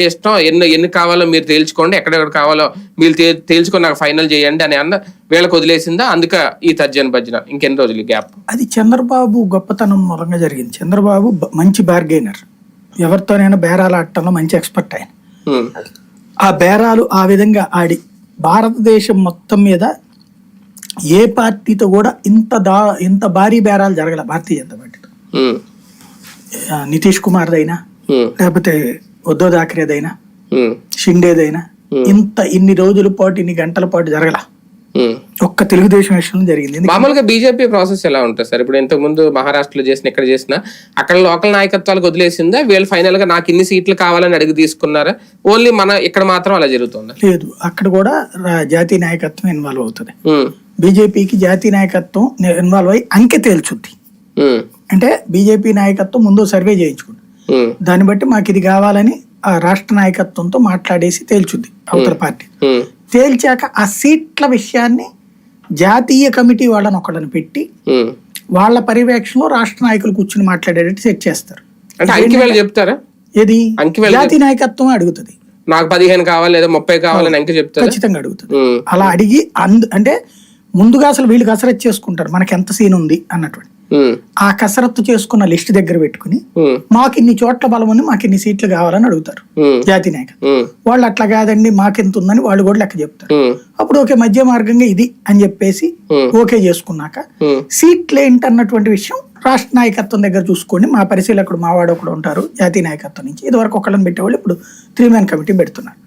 ఇష్టం ఎన్ని ఎన్ని కావాలో మీరు తేల్చుకోండి ఎక్కడెక్కడ కావాలో మీరు తే- తేల్చుకొని నాకు ఫైనల్ చేయండి అని అన్న వీళ్ళకి వదిలేసిందా? అందుక ఈ తర్జన భజన. ఇంకెన్ని రోజులు గ్యాప్? అది చంద్రబాబు గొప్పతనం మూలంగా జరిగింది. చంద్రబాబు మంచి బార్గెయినర్ ఎవరితోనైనా బేరాలు ఆడటంలో మంచి ఎక్స్పర్ట్ ఆయన. ఆ బేరాలు ఆ విధంగా ఆడి భారతదేశం మొత్తం మీద ఏ పార్టీతో కూడా ఇంత దా ఇంత భారీ బేరాలు జరగల భారతీయ జనతా పార్టీతో. నితీష్ కుమార్దైనా లేకపోతే ఉద్ధవ్ థాక్రేదైనా షిండేదైనా ఇంత ఇన్ని రోజుల పాటు ఇన్ని గంటల పాటు జరగల. ఒక్క తెలుగుదేశం విషయంలో జరిగింది. మామూలుగా బీజేపీ ప్రాసెస్ ఎలా ఉంటుంది సార్? ఇప్పుడు ఇంతకు ముందు మహారాష్ట్రలో చేసిన ఎక్కడ చేసినా అక్కడ లోకల్ నాయకత్వాలకు వదిలేసిందా? వీళ్ళు ఫైనల్గా నాకు ఇన్ని సీట్లు కావాలని అడిగి తీసుకున్నారా? ఓన్లీ మన ఇక్కడ మాత్రం అలా జరుగుతుందా? లేదు. అక్కడ కూడా జాతీయ నాయకత్వం ఇన్వాల్వ్ అవుతుంది. బీజేపీకి జాతీయ నాయకత్వం ఇన్వాల్వ్ అయ్యి అంకె తేల్చుద్ది. అంటే బీజేపీ నాయకత్వం ముందు సర్వే చేయించుకుంది ఉమ్, దాన్ని బట్టి మాకు ఇది కావాలని ఆ రాష్ట్ర నాయకత్వంతో మాట్లాడేసి తేల్చుద్ది అవతల పార్టీ. ఉమ్, తేల్చాక ఆ సీట్ల విషయాన్ని జాతీయ కమిటీ వాళ్ళని ఒకళ్ళని పెట్టి. వాళ్ళ పర్యవేక్షణలో రాష్ట్ర నాయకులు కూర్చుని మాట్లాడేటట్టు సెట్ చేస్తారు. అంటే చెప్తారా? ఏది? జాతీయ నాయకత్వం అడుగుతుంది. నాకు పదిహేను కావాలి లేదా ముప్పై కావాలని అంకి చెప్తారా? ఖచ్చితంగా అడుగుతుంది. అలా అడిగి అందు అంటే ముందుగా అసలు వీళ్ళు కసరత్తు చేసుకుంటారు. మనకి ఎంత సీన్ ఉంది అన్నటువంటి. ఆ కసరత్తు చేసుకున్న లిస్ట్ దగ్గర పెట్టుకుని మాకు ఇన్ని చోట్ల బలం ఉంది మాకు ఇన్ని సీట్లు కావాలని అడుగుతారు నాయకత్వం ఉమ్, వాళ్ళు అట్లా కాదండి మాకెంత ఉందని వాళ్ళు కూడా లెక్క చెప్తారు. అప్పుడు ఓకే మధ్య మార్గంగా ఇది అని చెప్పేసి. ఓకే చేసుకున్నాక సీట్లు ఏంటన్నటువంటి విషయం రాష్ట్ర నాయకత్వం దగ్గర చూసుకోండి. మా పరిశీలకుడు మావాడు ఒకడు ఉంటారు జాతీయ నాయకత్వం నుంచి. ఇది వరకు ఒకళ్ళని పెట్టేవాళ్ళు ఇప్పుడు త్రీ మ్యాన్ కమిటీ పెడుతున్నారు.